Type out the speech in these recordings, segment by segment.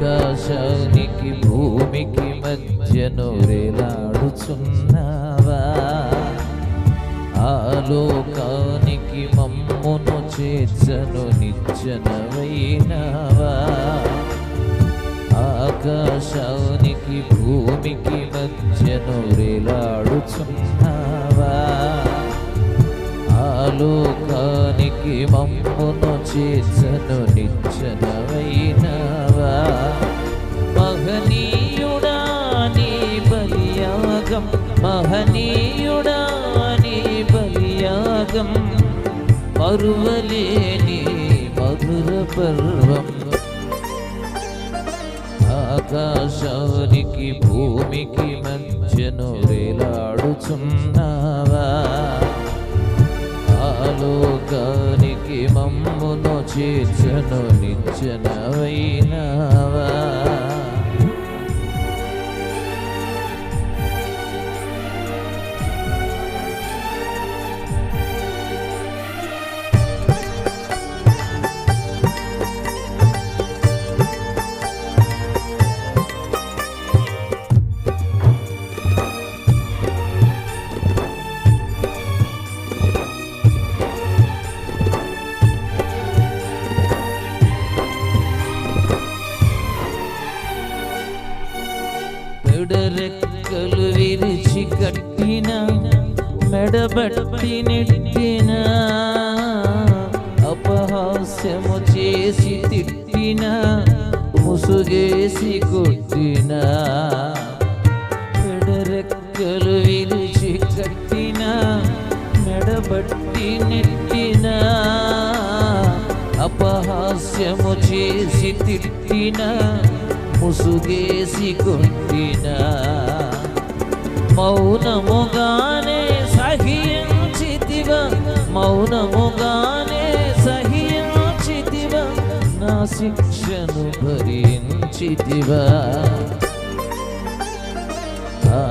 ఆకాశానికి భూమికి మధ్యను వేలాడుచున్నావా ఆలోకానికి మమ్మును చేర్చను నిచ్చనవైనవా? ఆకాశానికి భూమికి మధ్యను వేలాడుచున్నావా ఆలోకానికి మమ్మును చేర్చను నిచ్చనవైనా మరువలేని మధుర పర్వం. ఆకాశానికి భూమికి మధ్యను వేలాడుచున్నావా? ఆలోకానికి మమ్మును చేర్చను నిచ్చనవైనా మెడరెక్కలు విరిచి కట్టిన మెడబట్టి నెట్టిన అపహాస్యము చేసి తిట్టిన ముసుగేసి కొట్టిన మెడరెక్కలు విరిచి కట్టిన మెడబట్టి నెట్టిన అపహాస్యము చేసి తిట్టిన ముసుగేసి కొట్టిన మౌనముగానే సహించితివ మౌనముగానే సహించితివ నా శిక్షను భరించితివ.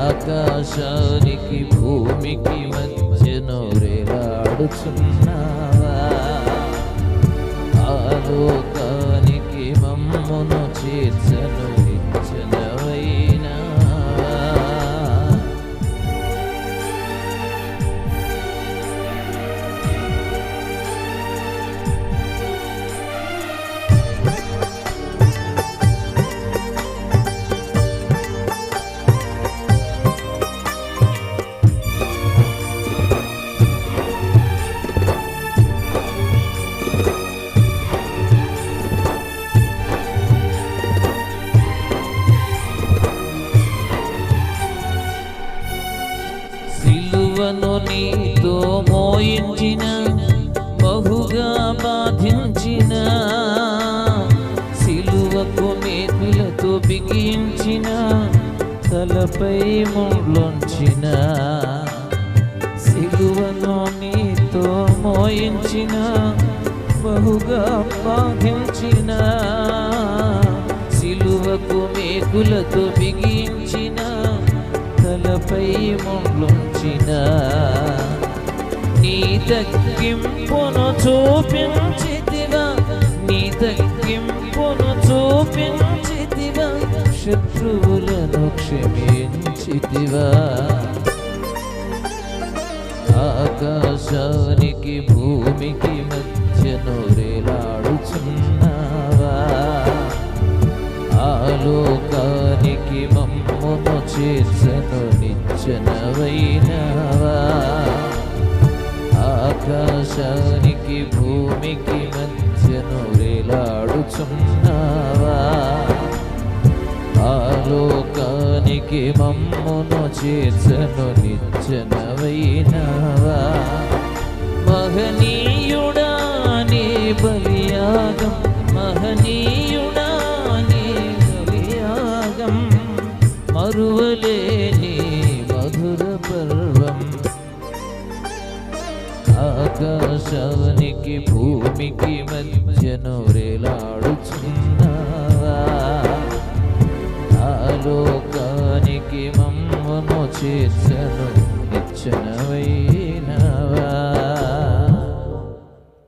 ఆకాశానికి భూమికి మధ్యను రేలాడుచున్నావా. ఆలోకానికి మమ్మను మోయించిన బహుగా బాధించిన సిలువకు మేకులతో బిగించిన తలపై ముండ్లొంచిన సిలువను నీతో మోయించిన బహుగా బాధించిన సిలువకు మేకులతో బిగించిన తలపై ముండ్లుంచిన తగ్గింపును చూపించితివా. నీ తగ్గింపును చూపించితివా. శత్రువులను క్షమించితివా. ఆకాశానికి భూమికి మధ్యను రేలాడుచున్నావా ఆలోకానికి మమ్మను చేసను నిచ్చనవైనవా. ఆకాశానికి భూమికి మధ్యను రేలాడుచున్నావా ఆలోకానికి మమ్మును చేర్చను నిచ్చనవైనావా మహనీయుడా నీ బలియాగం ఆకాశానికి భూమికి మధ్యను వేలాడుచున్నావా? ఆ లోకానికి మమ్మను చేర్చను నిచ్చనవా